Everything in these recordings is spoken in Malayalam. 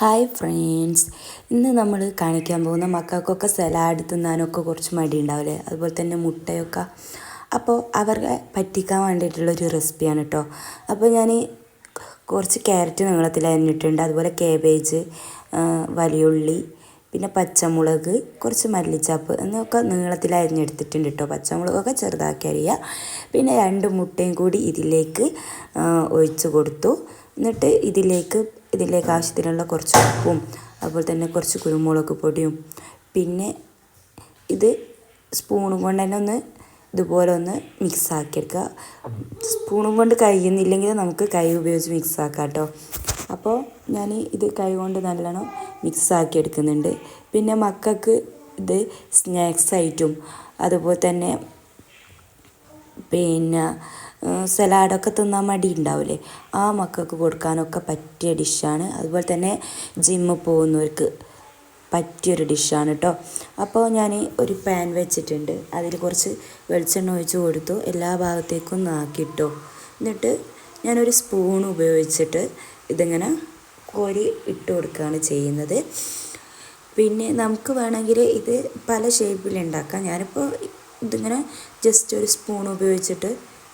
Hi friends. ഇന്ന് നമ്മൾ കാണിക്കാൻ പോകുന്ന മക്കൾക്കൊക്കെ സലാഡ് തിന്നാനൊക്കെ കുറച്ച് മടി ഉണ്ടാവില്ലേ അതുപോലെ തന്നെ മുട്ടയൊക്കെ. അപ്പോൾ അവരെ പറ്റിക്കാൻ വേണ്ടിയിട്ടുള്ളൊരു റെസിപ്പിയാണ് കേട്ടോ അപ്പോൾ ഞാൻ കുറച്ച് ക്യാരറ്റ് നീളത്തിൽ അരിഞ്ഞിട്ടുണ്ട്. അതുപോലെ കേബേജ് വലിയുള്ളി പിന്നെ പച്ചമുളക് കുറച്ച് മല്ലിച്ചാപ്പ് എന്നൊക്കെ നീളത്തിൽ അരിഞ്ഞെടുത്തിട്ടുണ്ട് കേട്ടോ പച്ചമുളകൊക്കെ ചെറുതാക്കി അരിയുക പിന്നെ രണ്ട് മുട്ടയും കൂടി ഇതിലേക്ക് ഒഴിച്ച് കൊടുത്തു. എന്നിട്ട് ഇതിലേക്ക് ഇതിലേക്ക് ആവശ്യത്തിനുള്ള കുറച്ച് ഉപ്പും അതുപോലെ തന്നെ കുറച്ച് കുരുമുളക് പൊടിയും. പിന്നെ ഇത് സ്പൂണും കൊണ്ട് തന്നെ ഒന്ന് ഇതുപോലെ ഒന്ന് മിക്സാക്കിയെടുക്കുക സ്പൂണും കൊണ്ട് കഴിയുന്നില്ലെങ്കിൽ നമുക്ക് കൈ ഉപയോഗിച്ച് മിക്സാക്കാം കേട്ടോ. അപ്പോൾ ഞാൻ ഇത് കൈ കൊണ്ട് നല്ലോണം മിക്സ് ആക്കി എടുക്കുന്നുണ്ട്. പിന്നെ മക്കൾക്ക് ഇത് സ്നാക്സ് ആയിട്ടും അതുപോലെ തന്നെ പിന്നെ സലാഡൊക്കെ തിന്നാൻ മടി ഉണ്ടാവില്ലേ ആ മക്കൾക്ക് കൊടുക്കാനൊക്കെ പറ്റിയ ഡിഷാണ്. അതുപോലെ തന്നെ ജിമ്മിൽ പോകുന്നവർക്ക് പറ്റിയൊരു ഡിഷാണ് കേട്ടോ അപ്പോൾ ഞാൻ ഒരു പാൻ വെച്ചിട്ടുണ്ട്. അതിൽ കുറച്ച് വെളിച്ചെണ്ണ ഒഴിച്ച് കൊടുത്തു. എല്ലാ ഭാഗത്തേക്കും നാക്കിയിട്ടോ എന്നിട്ട് ഞാനൊരു സ്പൂൺ ഉപയോഗിച്ചിട്ട് ഇതിങ്ങനെ കോരി ഇട്ട് കൊടുക്കുകയാണ് ചെയ്യുന്നത്. പിന്നെ നമുക്ക് വേണമെങ്കിൽ ഇത് പല ഷേപ്പിൽ ഉണ്ടാക്കാം. ഞാനിപ്പോൾ ഇതിങ്ങനെ ജസ്റ്റ് ഒരു സ്പൂൺ ഉപയോഗിച്ചിട്ട്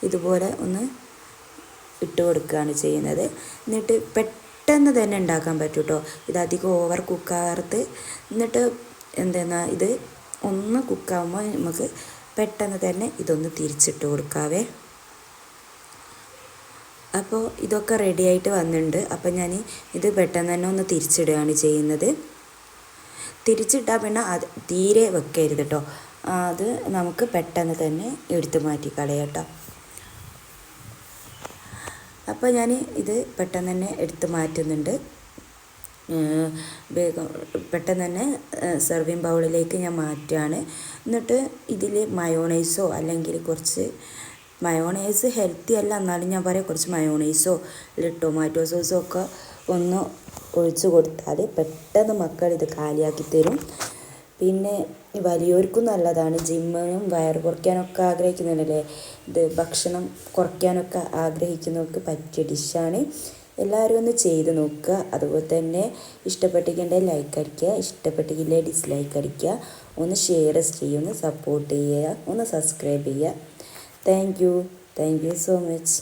ഇതുപോലെ ഒന്ന് ഇട്ട് കൊടുക്കുകയാണ് ചെയ്യുന്നത്. എന്നിട്ട് പെട്ടെന്ന് തന്നെ ഉണ്ടാക്കാൻ പറ്റും കേട്ടോ ഇത് അധികം ഓവർ കുക്കാകർത്ത് എന്നിട്ട് എന്തെന്നാ ഇത് ഒന്ന് കുക്കാകുമ്പോൾ നമുക്ക് പെട്ടെന്ന് തന്നെ ഇതൊന്ന് തിരിച്ചിട്ട് കൊടുക്കാവേ. അപ്പോൾ ഇതൊക്കെ റെഡി ആയിട്ട് വന്നിട്ടുണ്ട്. അപ്പോൾ ഞാൻ ഇത് പെട്ടെന്ന് തന്നെ ഒന്ന് തിരിച്ചിടുകയാണ് ചെയ്യുന്നത്. തിരിച്ചിട്ടാൽ പിന്നെ അത് തീരെ വെക്കരുത് കേട്ടോ അത് നമുക്ക് പെട്ടെന്ന് തന്നെ എടുത്തു മാറ്റി കളയാം കേട്ടോ അപ്പോൾ ഞാൻ ഇത് പെട്ടെന്ന് തന്നെ എടുത്തു മാറ്റുന്നുണ്ട്. വേഗം പെട്ടെന്ന് തന്നെ സെർവിങ് ബൗളിലേക്ക് ഞാൻ മാറ്റുകയാണ് എന്നിട്ട് ഇതിൽ മയോണൈസോ അല്ലെങ്കിൽ കുറച്ച് മയോണൈസ് ഹെൽത്തി അല്ല എന്നാലും ഞാൻ പറയാം കുറച്ച് മയോണൈസോ അല്ലെങ്കിൽ ടൊമാറ്റോ സോസോ ഒക്കെ ഒന്ന് ഒഴിച്ച് കൊടുത്താൽ പെട്ടെന്ന് മക്കൾ ഇത് കാലിയാക്കി തരും. പിന്നെ വലിയവർക്കും നല്ലതാണ്. ജിമ്മിനും വയറ് കുറയ്ക്കാനൊക്കെ ആഗ്രഹിക്കുന്നുണ്ടല്ലേ ഇത് ഭക്ഷണം കുറയ്ക്കാനൊക്കെ ആഗ്രഹിക്കുന്നവർക്ക് പറ്റിയ ഡിഷാണ്. എല്ലാവരും ഒന്ന് ചെയ്ത് നോക്കുക. അതുപോലെ തന്നെ ഇഷ്ടപ്പെട്ടിട്ടുണ്ടെങ്കിൽ ലൈക്ക് അടിക്കുക. ഇഷ്ടപ്പെട്ടിട്ടില്ലേ ഡിസ്ലൈക്ക് അടിക്കുക. ഒന്ന് ഷെയർ ചെയ്യുക. ഒന്ന് സപ്പോർട്ട് ചെയ്യുക. ഒന്ന് സബ്സ്ക്രൈബ് ചെയ്യുക. Thank you thank you so much